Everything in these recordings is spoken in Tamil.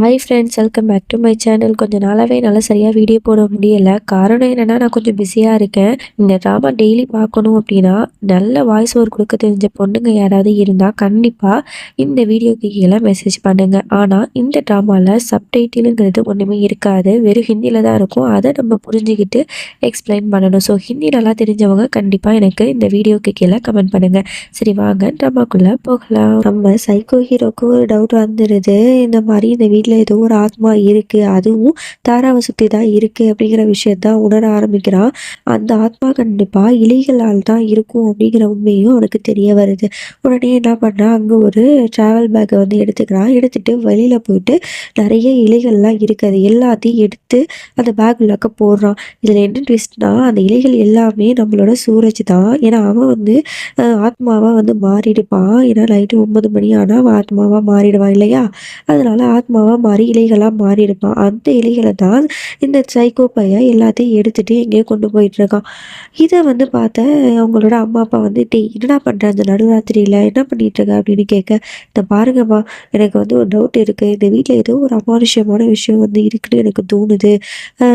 Hi friends welcome back to my channel கொஞ்சம் நாளாகவே என்னால் சரியாக வீடியோ போட முடியலை. காரணம் என்னென்னா நான் கொஞ்சம் பிஸியாக இருக்கேன். இந்த ட்ராமா டெய்லி பார்க்கணும் அப்படின்னா நல்ல வாய்ஸ் ஓவர் கொடுக்க தெரிஞ்ச பொண்ணுங்க யாராவது இருந்தால் கண்டிப்பாக இந்த வீடியோக்கு கீழே மெசேஜ் பண்ணுங்கள் ஆனால் இந்த ட்ராமாவில் சப்டைட்டிலுங்கிறது ஒன்றுமே இருக்காது. வெறும் ஹிந்தியில் தான் இருக்கும். அதை நம்ம புரிஞ்சுக்கிட்டு எக்ஸ்பிளைன் பண்ணணும். ஸோ ஹிந்தி நல்லா தெரிஞ்சவங்க கண்டிப்பாக எனக்கு இந்த வீடியோக்கு கீழே கமெண்ட் பண்ணுங்கள் சரி வாங்க ட்ராமாக்குள்ளே போகலாம். நம்ம சைக்கோ ஹீரோக்கு ஒரு டவுட் வந்துடுது இந்த மாதிரி இந்த வீட்டில் ஏதோ ஒரு ஆத்மா இருக்குது அதுவும் தாராவை சுற்றி தான் இருக்குது அப்படிங்கிற விஷயத்தான் உணர ஆரம்பிக்கிறான். அந்த ஆத்மா கண்டிப்பாக இலைகளால் தான் இருக்கும் அப்படிங்கிற உண்மையும் அவனுக்கு தெரிய வருது. உடனே என்ன பண்ணுறான் அங்கே ஒரு ட்ராவல் பேக்கை வந்து எடுத்துக்கிறான். எடுத்துகிட்டு வெளியில் போயிட்டு நிறைய இலைகள்லாம் இருக்குது அது எல்லாத்தையும் எடுத்து அந்த பேக் உள்ளாக்க போடுறான். இதில் என்ன ட்விஸ்ட்னா அந்த இலைகள் எல்லாமே நம்மளோட சூரஜ் தான். ஏன்னா அவன் வந்து ஆத்மாவாக வந்து மாறிடுப்பான். ஏன்னா நைட்டு ஒன்பது மணி ஆனால் அவன் ஆத்மாவாக மாறிடுவான் இல்லையா? அதனால ஆத்மாவாக மாறி இலைகளாக மாறிடுமா அந்த இலைகளை தான் இந்த சைக்கோ பையன் எல்லாத்தையும் எடுத்துகிட்டு எங்கேயோ கொண்டு போயிட்டுருக்கான் இதை வந்து பார்த்த அவங்களோட அம்மா அப்பா வந்து டே என்னடா பண்ணுற அந்த நடுராத்திரியில் என்ன பண்ணிகிட்ருக்க அப்படின்னு கேட்க இந்த பாருங்கம்மா எனக்கு வந்து ஒரு டவுட் இருக்குது இந்த வீட்டில் ஏதோ ஒரு அமானுஷ்யமான விஷயம் வந்து இருக்குன்னு எனக்கு தோணுது.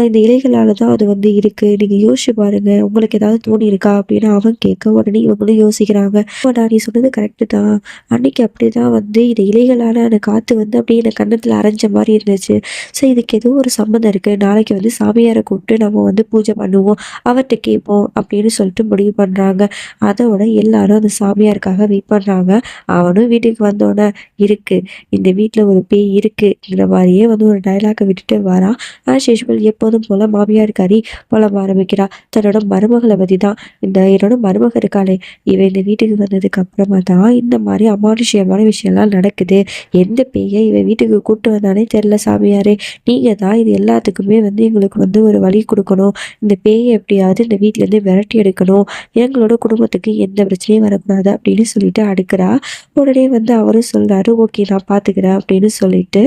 இந்த இலைகளால் தான் அது வந்து இருக்குது நீங்கள் யோசிச்சு பாருங்கள் உங்களுக்கு ஏதாவது தோணி இருக்கா அப்படின்னு அவன் கேட்க உடனே இவங்களும் யோசிக்கிறாங்க. நான் நீ சொன்னது கரெக்டு தான். அன்னைக்கு அப்படி தான் வந்து இந்த இலைகளால் அந்த காற்று வந்து அப்படியே எனக்கு கன்னத்தில் அரைஞ்ச மாதிரி இருந்துச்சு. ஸோ இதுக்கு ஏதோ ஒரு சம்மந்தம் இருக்குது நாளைக்கு வந்து சாமியாரை கூப்பிட்டு நம்ம வந்து பூஜை பண்ணுவோம். அவர்கிட்ட கேட்போம் அப்படின்னு சொல்லிட்டு முடிவு பண்ணுறாங்க அதோட எல்லாரும் அந்த சாமியாருக்காக வெயிட் பண்ணுறாங்க அவனும் வீட்டுக்கு வந்தோடனே இருக்குது இந்த வீட்டில் ஒரு பேய் இருக்குங்கிற மாதிரியே வந்து ஒரு டைலாக்கை விட்டுட்டு வரான் ஆஸ் யூஷுவல் எப்போதும் போல் மாமியார் கறி புலம் ஆரம்பிக்கிறா. தன்னோட மருமகளை பற்றி தான் இந்த என்னோட மருமக இருக்காளே. இவன் இந்த வீட்டுக்கு வந்ததுக்கு அப்புறமா தான் இந்த மாதிரி அமானுஷ்யமான விஷயம்லாம் நடக்குது. எந்த பேயை இவன் வீட்டுக்கு கூட்டு கூப்பிட்டு வந்தானே? தெரில சாமியாரே. நீங்கள் தான் இது எல்லாத்துக்குமே வந்து எங்களுக்கு வந்து ஒரு வழி கொடுக்கணும். இந்த பேயை எப்படியாவது இந்த வீட்டிலேருந்து விரட்டி எடுக்கணும். எங்களோட குடும்பத்துக்கு எந்த பிரச்சனையும் வரக்கூடாது அப்படின்னு சொல்லிட்டு அடுக்கிறா. உடனே வந்து அவரும் சொல்கிறாரு ஓகே நான் பார்த்துக்கிறேன் அப்படின்னு சொல்லிட்டு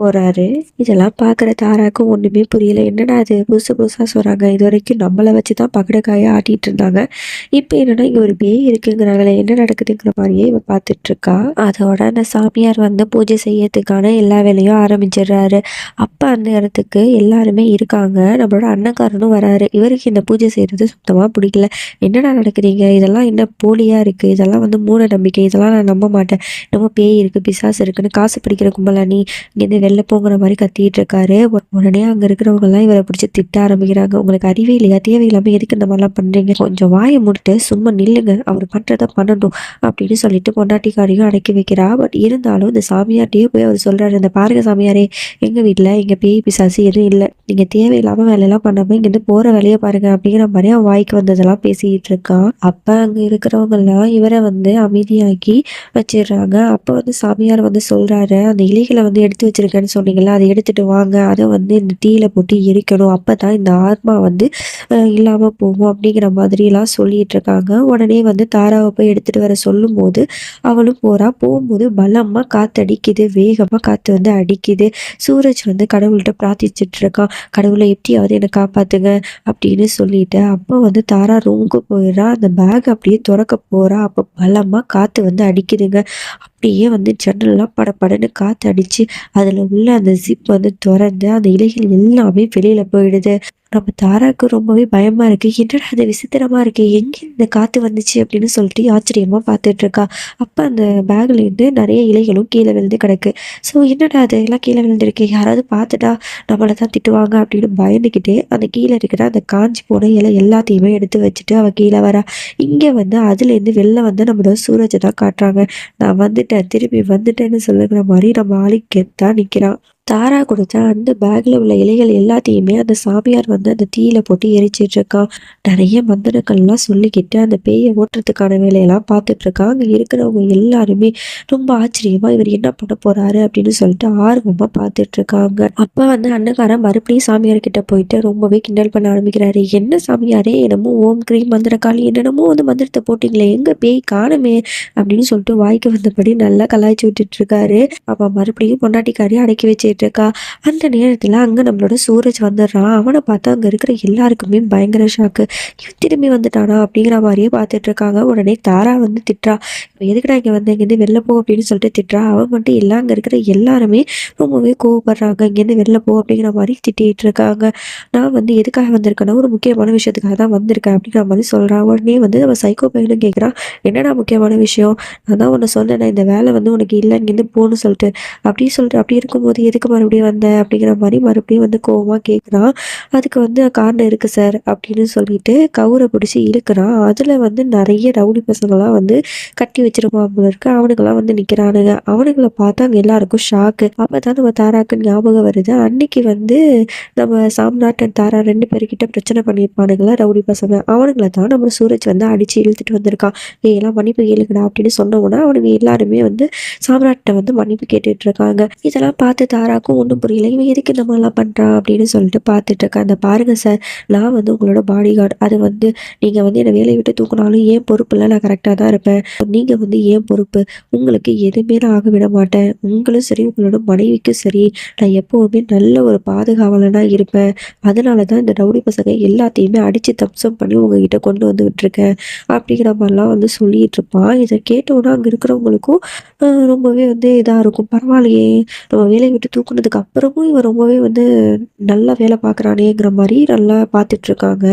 போகிறாரு இதெல்லாம் பார்க்குற தாராக்கும் ஒன்றுமே புரியல. என்னடா அது புதுசு புதுசாக சொல்கிறாங்க இது வரைக்கும் நம்மளை வச்சு தான் பகடக்காயை ஆட்டிகிட்டு இருந்தாங்க. இப்போ என்னென்னா இங்கே ஒரு பேய் இருக்குங்கிறாங்களே என்ன நடக்குதுங்கிற மாதிரியே இவன் பார்த்துட்ருக்கா. அதோட அந்த சாமியார் வந்து பூஜை செய்யறதுக்கான எல்லா வேலையும் ஆரம்பிச்சிடுறாரு. அப்போ அந்த இடத்துக்கு எல்லாருமே இருக்காங்க. நம்மளோட அன்னக்காரனும் வராரு. இவருக்கு இந்த பூஜை செய்கிறது சுத்தமாக பிடிக்கல. என்னடா நடக்குதுங்க இதெல்லாம் என்ன போலியாக இருக்குது இதெல்லாம் வந்து மூட நம்பிக்கை. இதெல்லாம் நான் நம்ப மாட்டேன். நம்ம பேய் இருக்குது பிசாசு இருக்குன்னு காசு பிடிக்கிற கும்பலா நீ? வெளில போங்கிற மாதிரி கத்திட்டு இருக்காரு உடனே அங்கே இருக்கிறவங்கலாம் இவரை பிடிச்சி திட்ட ஆரம்பிக்கிறாங்க. உங்களுக்கு அறிவே இல்லையா? தேவையில்லாமல் எதுக்கு இந்த மாதிரிலாம் பண்ணுறீங்க கொஞ்சம் வாயை முடிட்டு சும்மா நில்லுங்க. அவர் பண்ணுறத பண்ணணும் அப்படின்னு சொல்லிட்டு பொண்டாட்டிக்காரையும் அடக்கி வைக்கிறா. பட் இருந்தாலும் இந்த சாமியார்ட்டையே போய் அவர் சொல்கிறாரு இந்த பாருங்க சாமியாரே எங்கள் வீட்டில் எங்கள் பேய் பிசாசு எதுவும் இல்லை. நீங்கள் தேவையில்லாமல் வேலையெல்லாம் பண்ணாமல் இங்கேருந்து போகிற வேலையை பாருங்க. அப்படிங்கிற மாதிரி அவன் வாய்க்கு வந்ததெல்லாம் பேசிக்கிட்டு இருக்கான். அப்போ அங்கே இருக்கிறவங்கெல்லாம் இவரை வந்து அமைதியாக்கி வச்சிடுறாங்க. அப்போ வந்து சாமியார் வந்து சொல்கிறாரு அந்த இலைகளை வந்து எடுத்து வச்சிருக்க இருக்குன்னு சொன்னீங்களா அதை எடுத்துகிட்டு வாங்க. அதை வந்து இந்த தீயில போட்டு எரிக்கணும். அப்போ தான் இந்த ஆத்மா வந்து இல்லாமல் போகும் அப்படிங்கிற மாதிரிலாம் சொல்லிட்டு இருக்காங்க உடனே வந்து தாராவை போய் எடுத்துகிட்டு வர சொல்லும்போது அவளும் போகிறா போகும்போது பலமாக காற்று அடிக்குது வேகமாக காற்று வந்து அடிக்குது. சூரஜ் வந்து கடவுள்கிட்ட பிரார்த்திச்சுட்டு இருக்கான் கடவுளை எப்படியாவது என்னை காப்பாற்றுங்க அப்படின்னு சொல்லிட்டு அப்போ வந்து தாரா ரூமுக்கு போயிடுறா. அந்த பேக் அப்படியே திறக்க போகிறா அப்போ பலமாக காற்று வந்து அடிக்குதுங்க. அப்படியே வந்து ஜன்னல்லாம் படப்படன்னு காற்று அடித்து அதில் உள்ள அந்த ஜிப் வந்து திறந்து அந்த இலைகள் எல்லாமே வெளியில் போயிடுது. நம்ம தாராவுக்கு ரொம்பவே பயமாக இருக்குது என்னடா அது விசித்திரமாக இருக்குது எங்கே இந்த காற்று வந்துச்சு அப்படின்னு சொல்லிட்டு ஆச்சரியமாக பார்த்துட்ருக்கா அப்போ அந்த பேக்லேருந்து நிறைய இலைகளும் கீழே விழுந்து கிடக்கு. ஸோ என்னடா அது எல்லாம் கீழே விழுந்துருக்கு. யாராவது பார்த்துட்டா நம்மளை தான் திட்டுவாங்க அப்படின்னு பயந்துக்கிட்டே அந்த கீழே இருக்கிற அந்த காஞ்சி போன இலை எல்லாத்தையுமே எடுத்து வச்சுட்டு அவள் கீழே வரா. இங்கே வந்து அதுலேருந்து வெளில வந்து நம்மளோட சூரஜை தான் காட்டுறாங்க. நான் வந்துட்டேன். திரும்பி வந்துட்டேன்னு சொல்லுங்கிற மாதிரி நம்ம ஆளுக்கு தான் நிற்கிறான் தாரா கொடுத்த அந்த பேக்கில் உள்ள இலைகள் எல்லாத்தையுமே அந்த சாமியார் வந்து அந்த தீயில போட்டு எரிச்சிட்டு இருக்கா நிறைய மந்தனங்கள்லாம் சொல்லிக்கிட்டு அந்த பேயை ஓட்டுறதுக்கான வேலையெல்லாம் பார்த்துட்டு இருக்கா அங்கே இருக்கிறவங்க எல்லாருமே ரொம்ப ஆச்சரியமா இவர் என்ன பண்ண போறாரு அப்படின்னு சொல்லிட்டு ஆர்வமா பார்த்துட்டு இருக்காங்க அப்போ வந்து அன்னக்காரன் மறுபடியும் சாமியார் கிட்ட போயிட்டு ரொம்பவே கிண்டல் பண்ண ஆரம்பிக்கிறாரு. என்ன சாமியாரே என்னமோ ஓம் கிரீம் மந்திரக்காளி என்னென்னமோ வந்து மந்திரத்தை போட்டிங்களே எங்க பேய் காணுமே அப்படின்னு சொல்லிட்டு வாய்க்கு வந்தபடி நல்லா கலாய்ச்சி விட்டுட்டு இருக்காரு அப்ப மறுபடியும் பொண்டாட்டிக்காரி அடக்கி வச்சு இருக்கா அந்த நேரத்தில் அங்கே நம்மளோட சூரஜ் வந்துடுறான் அவனை பார்த்து அங்கே இருக்கிற எல்லாருக்குமே பயங்கர ஷாக்கு திரும்பி வந்துட்டானா அப்படிங்கிற மாதிரியே பார்த்துட்ருக்காங்க உடனே தாரா வந்து திட்டுறா. இப்போ எதுக்குடா இங்கே வந்து? இங்கேருந்து வெளில போ அப்படின்னு சொல்லிட்டு திட்டுறா. அவன் மட்டும் இல்லை அங்கே இருக்கிற எல்லாருமே ரொம்பவே கோவப்படுறாங்க. இங்கேருந்து வெளில போ அப்படிங்கிற மாதிரி திட்டிகிட்டு இருக்காங்க. நான் வந்து எதுக்காக வந்திருக்கேன்னா ஒரு முக்கியமான விஷயத்துக்காக தான் வந்திருக்கேன் அப்படிங்கிற மாதிரி சொல்கிறான் உடனே வந்து நம்ம சைக்கோ பையனும் கேட்குறான் என்னடா முக்கியமான விஷயம்? நான் தான் உன்னை சொன்னேன் இந்த வேலை வந்து உனக்கு இல்லை இங்கேருந்து போகணும்னு சொல்லிட்டு. அப்படி சொல்லிட்டு அப்படி இருக்கும்போது எதுக்கு மறுபடியும் வந்த? அப்படிங்கிற மாதிரி மறுபடியும் வந்து கோவமாக கேட்குறான் அதுக்கு வந்து காரணம் இருக்குது சார் அப்படின்னு சொல்லிட்டு கவுரை பிடிச்சி இழுக்கிறான் அதில் வந்து நிறைய ரவுடி பசங்களாம் வந்து கட்டி வச்சிருப்பான் போல இருக்கு. அவனுங்களாம் வந்து நிற்கிறானுங்க அவனுங்களை பார்த்தா அங்கே எல்லாருக்கும் ஷாக்கு அப்போ தான் நம்ம தாராக்கு ஞாபகம் வருது. அன்னைக்கு வந்து நம்ம சாம்நாட்டன் தாரா ரெண்டு பேர்கிட்ட பிரச்சனை பண்ணியிருப்பானுங்களா ரவுடி பசங்க. அவனுங்கள தான் நம்ம சூரஜ் வந்து அடித்து இழுத்துட்டு வந்திருக்கான். ஏ எல்லாம் மன்னிப்பு கேளுங்கடா அப்படின்னு சொன்னோன்னா அவனுங்க எல்லாருமே வந்து சாம்ராட்டை வந்து மன்னிப்பு கேட்டுட்டு இருக்காங்க. இதெல்லாம் பார்த்து தாராக்கும் ஒன்றும் புரியல. இவன் எதுக்கு இந்த மாதிரிலாம் பண்ணுறான் அப்படின்னு சொல்லிட்டு பார்த்துட்டு இருக்கேன். அந்த பாருங்க சார் நான் வந்து உங்களோட பாடி கார்டு அது வந்து நீங்கள் வந்து என்னை வேலையை விட்டு தூக்கினாலும் ஏன் பொறுப்பில் நான் கரெக்டாக தான் இருப்பேன். நீங்கள் வந்து ஏன் பொறுப்பு? உங்களுக்கு எதுவுமே நான் ஆக விட மாட்டேன். உங்களும் சரி உங்களோட மனைவிக்கும் சரி. நான் எப்போவுமே நல்ல ஒரு பாதுகாவலனாக இருப்பேன். அதனால தான் இந்த ரவுடி பசங்க எல்லாத்தையுமே அடித்து தம்சம் பண்ணி உங்ககிட்ட கொண்டு வந்து விட்டுருக்கேன். அப்படிங்கிற மாதிரிலாம் வந்து சொல்லிட்டு இருப்பான் இதை கேட்டோன்னா அங்கே இருக்கிறவங்களுக்கும் ரொம்பவே வந்து இதாக இருக்கும். பரவாயில்லையே. நம்ம வேலையை விட்டு தூக்குனதுக்கு அப்புறமும் இவன் ரொம்பவே வந்து நல்லா வேலை பார்க்குறானேங்கிற மாதிரி நல்லா பார்த்துட்ருக்காங்க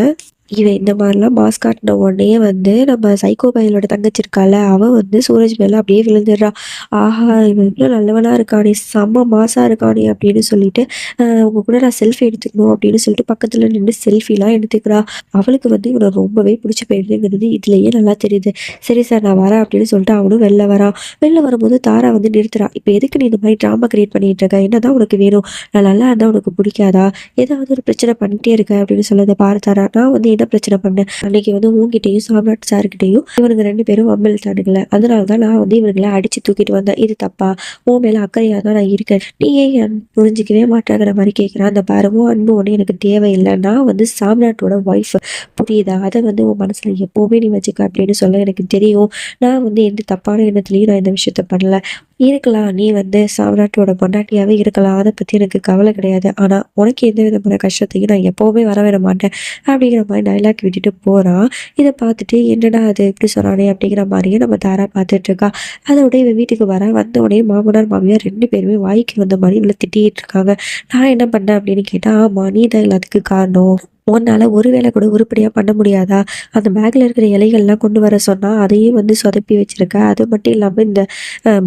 இவன் இந்த மாதிரிலாம் மாஸ் காட்டின உடனே வந்து நம்ம சைக்கோ பையனோட தங்கச்சி இருக்கால அவன் வந்து சூரஜ் மேலே அப்படியே விழுந்துடுறான் ஆஹா இவன் இவ்வளோ நல்லவனா இருக்கானே செம்ம மாசா இருக்கானே அப்படின்னு சொல்லிட்டு ஆஹ் உங்க கூட நான் செல்ஃபி எடுத்துக்கணும் அப்படின்னு சொல்லிட்டு பக்கத்தில் நின்று செல்ஃபிலாம் எடுத்துக்கிறா. அவளுக்கு வந்து இவனை ரொம்பவே பிடிச்சி போயிருதுங்கிறது இதுலயே நல்லா தெரியுது. சரி சார் நான் வரேன் அப்படின்னு சொல்லிட்டு அவனும் வெளில வரான். வெளில வரும்போது தாரா வந்து நிறுத்துறான் இப்போ எதுக்கு நீ இந்த மாதிரி ட்ராமா கிரியேட் பண்ணிட்டு இருக்க? என்னதான் உனக்கு வேணும்? நான் நல்லா இருந்தால் உனக்கு பிடிக்காதா? ஏதாவது ஒரு பிரச்சனை பண்ணிட்டே இருக்க அப்படின்னு சொல்லதை பார்த்தாரா தாரா. நான் வந்து என்ன பிரச்சனை பண்ணேன். அன்னைக்கு வந்து உங்ககிட்டயும் சாம்ராட் சார்கிட்டயும் இவனுங்க ரெண்டு பேரும் வம்பில் அதனால தான் நான் வந்து இவனுங்களை அடிச்சு தூக்கிட்டு வந்தேன். இது தப்பா? உன் மேல அக்கறையாக தான் நான் இருக்கேன். நீ ஏன் புரிஞ்சிக்கவே மாட்டேங்கிற மாதிரி கேட்குறேன் அந்த பாரமும் அன்பு ஒன்று எனக்கு தேவையில்லை. நான் வந்து சாம்ராட்டோட ஒய்ஃப் புரியுதா? அதை வந்து உன் மனசுல எப்போவுமே நீ வச்சுக்க அப்படின்னு சொல்ல எனக்கு தெரியும். நான் வந்து எந்த தப்பான எண்ணத்துலையும் நான் இந்த விஷயத்த பண்ணல. இருக்கலாம் நீ வந்து சாம்ராட்டோட பொண்டாட்டியாகவே இருக்கலாம். அதை பற்றி எனக்கு கவலை கிடையாது. ஆனால் உனக்கு எந்த விதமான கஷ்டத்தையும் நான் எப்போவுமே வர விட மாட்டேன். அப்படிங்கிற மாதிரி டைலாக் விட்டுட்டு போகிறான் இதை பார்த்துட்டு என்னடா அது இப்படி சொல்கிறானே அப்படிங்கிற மாதிரியே நம்ம தாரா பார்த்துட்டு இருக்கா அதோட இவன் வீட்டுக்கு வர. வந்த உடனே மாமனார் மாமியார் ரெண்டு பேருமே வாய்க்கு வந்த மாதிரி இவளை திட்டிகிட்டு இருக்காங்க. நான் என்ன பண்ணேன் அப்படின்னு கேட்டால் ஆமாம் நீ தான் எல்லாத்துக்கும் காரணம். உன்னால் ஒரு வேளை கூட உருப்படியாக பண்ண முடியாதா? அந்த பேக்கில் இருக்கிற இலைகள்லாம் கொண்டு வர சொன்னால் அதையும் வந்து சொதப்பி வச்சுருக்க. அது மட்டும் இல்லாமல் இந்த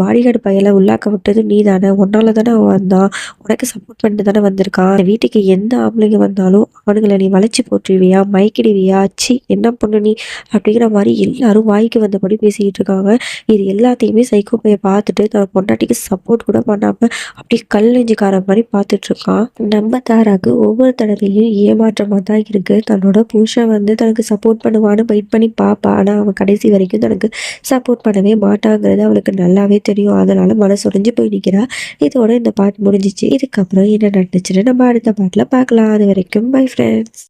பாடிகார்டு பையலை உள்ளாக்க விட்டது நீ தானே உன்னால தானே அவன் வந்தான். உனக்கு சப்போர்ட் பண்ணிட்டு தானே வந்திருக்கான். வீட்டுக்கு எந்த ஆம்பளைங்க வந்தாலும் அவனுங்களை நீ வளைச்சி போட்டுருவியா? மயக்கிடுவியா? சி என்ன பண்ணு நீ? அப்படிங்கிற மாதிரி எல்லாரும் வாய்க்கு வந்தபடி பேசிக்கிட்டு இருக்காங்க. இது எல்லாத்தையுமே சைக்கோ பைய பார்த்துட்டு தன் பொண்டாட்டிக்கு சப்போர்ட் கூட பண்ணாமல் அப்படி கல் நெஞ்சுக்கார மாதிரி பார்த்துட்ருக்கான் நம்ம தாராக்கு ஒவ்வொரு தடவையும் ஏமாற்றமாக தான் இருக்குது தன்னோட புருஷன் வந்து தனக்கு சப்போர்ட் பண்ணுவான்னு வெயிட் பண்ணி பார்ப்பா ஆனால் அவன் கடைசி வரைக்கும் தனக்கு சப்போர்ட் பண்ணவே மாட்டாங்கிறது அவளுக்கு நல்லாவே தெரியும். அதனால் மனசுடைஞ்சு போய் நிற்கிறா இதோட இந்த பாட்டு முடிஞ்சிச்சு. இதுக்கப்புறம் என்ன நடந்துச்சுன்னு நம்ம அடுத்த பாட்டில் பார்க்கலாம். அது வரைக்கும் பை ஃப்ரெண்ட்ஸ்